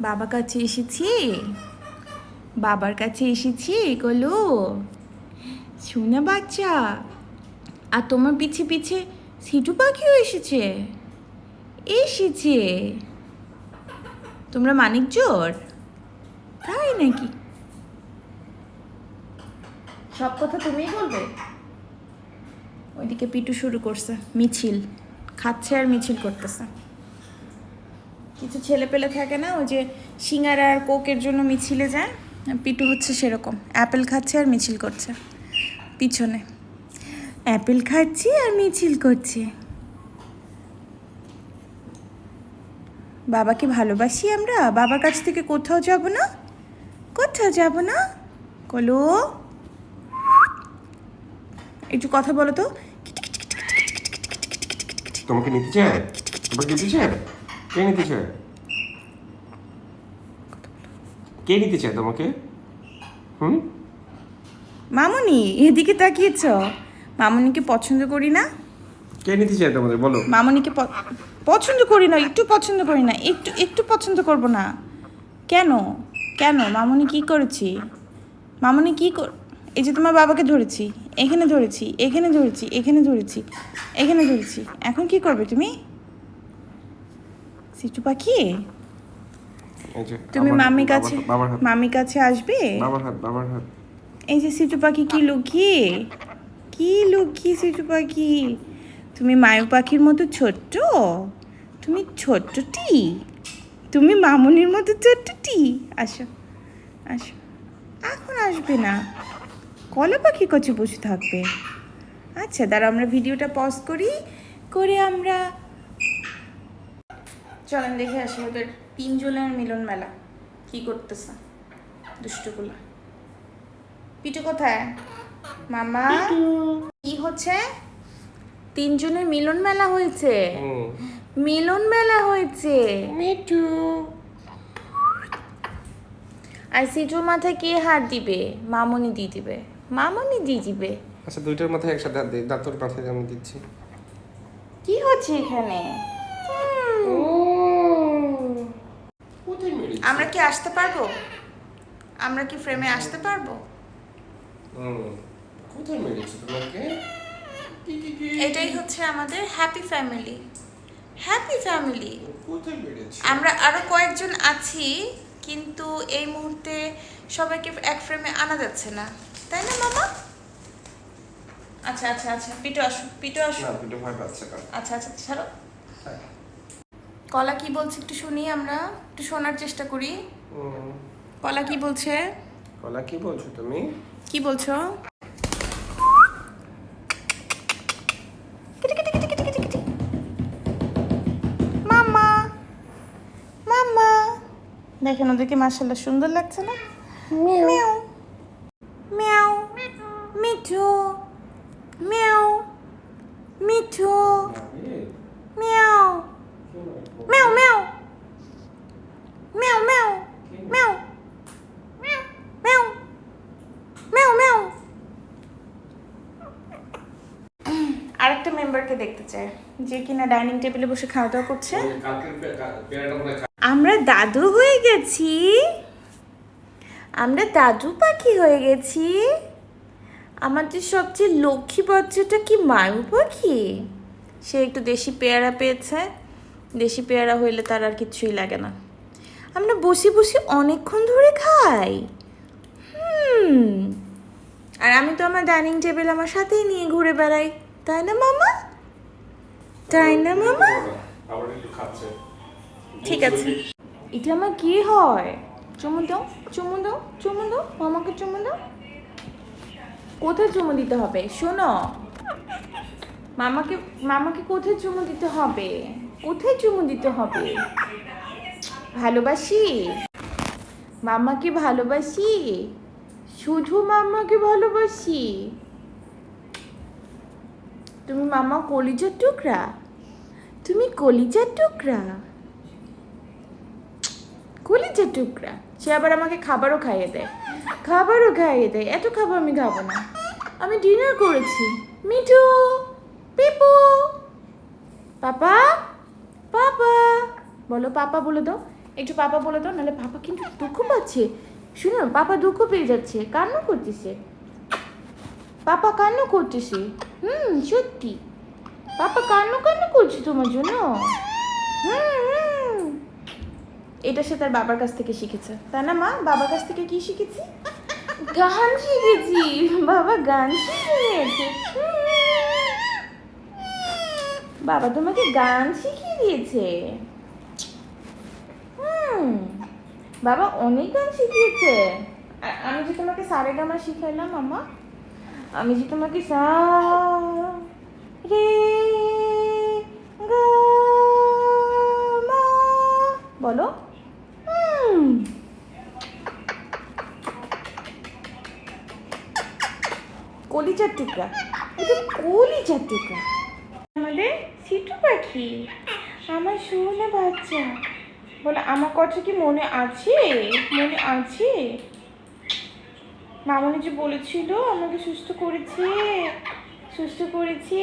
বাবা কাছে এসেছি। বাবার কাছে এসেছি, গলো। শোনা বাচ্চা, আর তোমার পিছে পিছে সিটু পাখিও এসেছে। এসেছে। তোমরা মানিক জোর তাই নাকি? সব কথা তুমিই বলবে? ওইদিকে পিটু শুরু করছে, মিছিল। খাচ্ছে আর মিছিল করতেছে। কিছু ছেলে পেলে থাকে না, ওই যে সিঙ্গারা আর কোকের জন্য মিছিলে যায়, পিটু হচ্ছে সেরকম, অ্যাপেল খাচ্ছে আর মিছিল করছে, পিছনে। অ্যাপেল খাচ্ছি আর মিছিল করছে। বাবাকে ভালোবাসি আমরা, বাবার কাছ থেকে কোথাও যাব না? কোথাও যাব না? কলো? একটু কথা বলো তো। তোমাকে নিতে চায়? তোমাকে নিতে চায়? কে নিতে চায় কে নিতে চায় তোমাকে? হুম? মামুনি এদিকে তাকিয়েছ? মামুনিকে পছন্দ করি না? কে নিতে চায় তোমাদের? বলো। মামুনিকে পছন্দ করি না একটু পছন্দ করি না একটু একটু পছন্দ করব না। কেন? কেন? মামুনি কি করেছি? মামুনি কি কর এই যে তোমার বাবাকে ধরেছি এখানে ধরেছি এখানে ধরেছি এখানে ধরেছি এখানে ধরেছি। এখন কি করবে তুমি? সিটু পাখি? তুমি মামি কাছে মামি কাছে আসবে? বাবার হাত বাবার হাত। এই যে সিটু পাখি কি লুকিয়ে কি লুকিয়ে সিটু পাখি? তুমি মায়ু পাখির মতো ছোট্ট? তুমি ছোট্টটি? তুমি মামুনির মতো ছোট্টটি? আসো আসো। এখন আসবে না। কলা পাখি কাছে বসে থাকবে। আচ্ছা দাঁড়া আমরা ভিডিওটা পজ করি। করে আমরা চলেন দেখে আসি ওদের তিনজনের মিলন মেলা। কি করতেছে? দুষ্টগুলা। পিটু কোথায়? মামা? কি হচ্ছে? তিনজনের মিলন মেলা হয়েছে? মিলন মেলা হয়েছে? মিঠু আর সিটুর মাথায় কে হাত দিবে? মামনি দিয়ে দিবে। মামনি দিয়ে দিবে। আচ্ছা দুইটার মাথায় একসাথে হাত দিই। দাঁতর মাথায় আমি দিচ্ছি। কি হচ্ছে এখানে কোথায় মেরেছি আমরা কি আসতে পারব? আমরা কি ফ্রেমে আসতে পারব? কোথায় মেরেছি তোমাকে? এটাই হচ্ছে আমাদের হ্যাপি ফ্যামিলি হ্যাপি ফ্যামিলি আমরা আরও কয়েকজন আছি কিন্তু এই মুহূর্তে সবাইকে এক ফ্রেমে আনা যাচ্ছে না। তাই না মামা? আচ্ছা আচ্ছা আচ্ছা পিটো আসো পিটু আসো না ভয় পাচ্ছে আচ্ছা আচ্ছা ছাড়ো। কলা কি বলছে একটু শুনি আমরা একটু শোনার চেষ্টা করি। কলা কি বলছে? কলা কি বলছো তুমি? কি বলছো? মামা মামা দেখেন ওদেরকে মার্শাল্লাহ সুন্দর লাগছে না? Miao Miao Mithu. Miao Mithu. আরেকটা মেম্বারকে দেখতে চাই যে কিনা ডাইনিং টেবিলে বসে খাওয়া দাওয়া করছে আমরা দাদু হয়ে গেছি। আমরা দাদু পাখি হয়ে গেছি। আমাদের সবচেয়ে লক্ষ্মী বাচ্চাটা কি মায়ু পাখি? সে একটু দেশি পেয়ারা পেয়েছে। দেশি পেয়ারা হইলে তার আর কিছুই লাগে না। আমরা বসে বসে অনেকক্ষণ ধরে খাই। হুম। আর আমি তো আমার ডাইনিং টেবিল আমার সাথেই নিয়ে ঘুরে বেড়াই। তাই মামা? তাই না, মামা? ঠিক আছে। এটা আমার কি হয়? চুমু দাও চুমু দাও চুমু দাও, মামাকে চুমু দাও। কোথায় চুমু দিতে হবে? শোনো। মামাকে মামাকে কোথায় চুমু দিতে হবে? কোথায় চুমু দিতে হবে? ভালোবাসি? মামাকে ভালোবাসি? শুধু মামাকে ভালোবাসি? তুমি মামা কলিজার টুকরা? তুমি কলিজার টুকরা? কলিজার টুকরা? সে আবার আমাকে খাবারও খাইয়ে দেয়। খাবারও খাইয়ে দেয়। এত খাবার আমি খাব না। আমি ডিনার করেছি। মিঠু, পিপু। পাপা পাপা। বলো পাপা বলে দাও। একটু পাপা বলে দাও, নাহলে পাপা কিন্তু দুঃখ পাচ্ছে। শুনো, পাপা দুঃখ পেয়ে যাচ্ছে। কান্না করতেছে পাপা কান্না করতেছে। হুম, সত্যি। পাপা কান্না কান্না করছে তোমার জন্য? হুম এটা সে তার বাবার কাছ থেকে শিখেছে। তাই না, মা? বাবার কাছ থেকে কি শিখেছি? গান শিখেছি। বাবা গান শিখিয়েছে। বাবা তোমাকে গান শিখিয়ে দিয়েছে। হুম। বাবা অনেক গান শিখিয়েছে। আমি যে তোমাকে সারে গামা শিখাইলাম মামা আমি যে তোমাকে সা রে মা বলো। হুম। কলিজার টুকরা। এটা কলিজার টুকরা। আমাদের সিটু পাখি। আমার সোনা বাচ্চা। বলে, আমার কথা কি মনে আছে? মনে আছে? মামনি যে বলেছিল, আমাকে সুস্থ করেছে সুস্থ করেছে।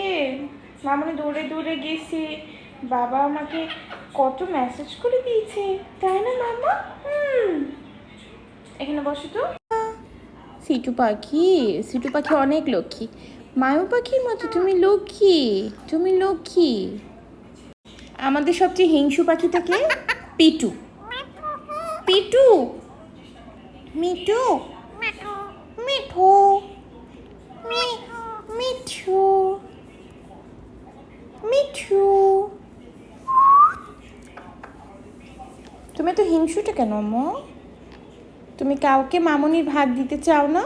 মামনি দৌড়ে দৌড়ে গেছে। বাবা আমাকে কত মেসেজ করে দিয়েছে, তাই না মামা? হুম। এখানে বসো তো। সিটু পাখি সিটু পাখি অনেক লক্ষ্মী। মায়ু পাখির মতো, তুমি লক্ষ্মী তুমি লক্ষ্মী। আমাদের সবচেয়ে হিংসু পাখিটাকে পিটু। পিটু? মিটু? মিঠু মিঠু মিঠু। তুমি তো হিংসুটা কেন মা তুমি কাউকে মামনির ভাগ দিতে চাও না?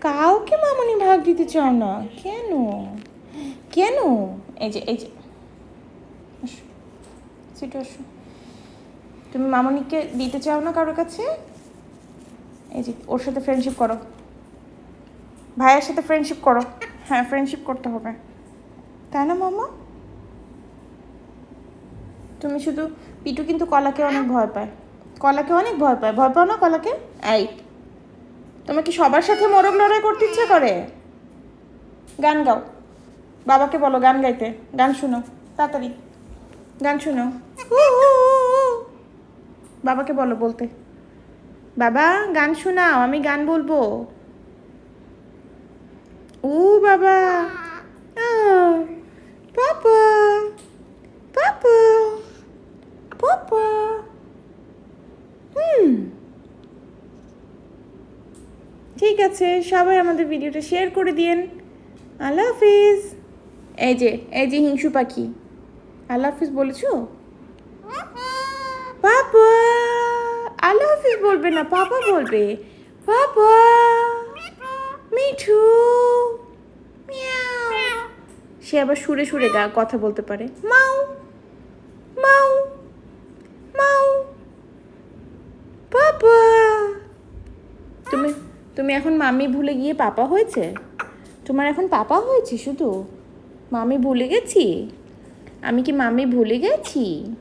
কাউকে মামনি ভাগ দিতে চাও না? কেন? কেন? এই যে এই যে। তুমি মামনিকে দিতে চাও না কারোর কাছে? এই যে, ওর সাথে ফ্রেন্ডশিপ করো। ভাইয়ের সাথে ফ্রেন্ডশিপ করো। হ্যাঁ ফ্রেন্ডশিপ করতে হবে। তাই না মামা তুমি শুধু পিটু কিন্তু কলাকে অনেক ভয় পায়। কলাকে অনেক ভয় পায়। ভয় পাও না কলাকে? এই, তোমার কি সবার সাথে মোরগ লড়াই করতে ইচ্ছে করে? গান গাও। বাবাকে বলো গান গাইতে। গান শোনো। তাড়াতাড়ি। গান শোনো। বাবাকে বলো বলতে। বাবা, গান শোনাও, আমি গান বলব। ও বাবা। পাপা পাপা পাপা। হুম। ঠিক আছে, সবাই আমাদের ভিডিওটা শেয়ার করে দিন আল্লাহ হাফিজ। এই যে এই যে হিংসু পাখি। আল্লাহ হাফিজ বলেছ? পাপা। আল্লাহ হাফিজ বলবে না, পাপা বলবে। পাপা, মিঠু সে আবার সুরে সুরে গা, কথা বলতে পারে। মাউ মাউ মাউ পাপা। তুমি তুমি এখন মামি ভুলে গিয়ে পাপা হয়েছে? তোমার এখন পাপা হয়েছে শুধু? মামি ভুলে গেছি? আমি কি মামি ভুলে গেছি?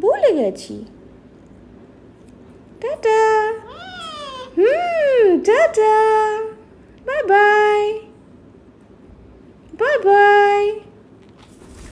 ভুলে গেছি। টাটা হুম tata bye bye bye bye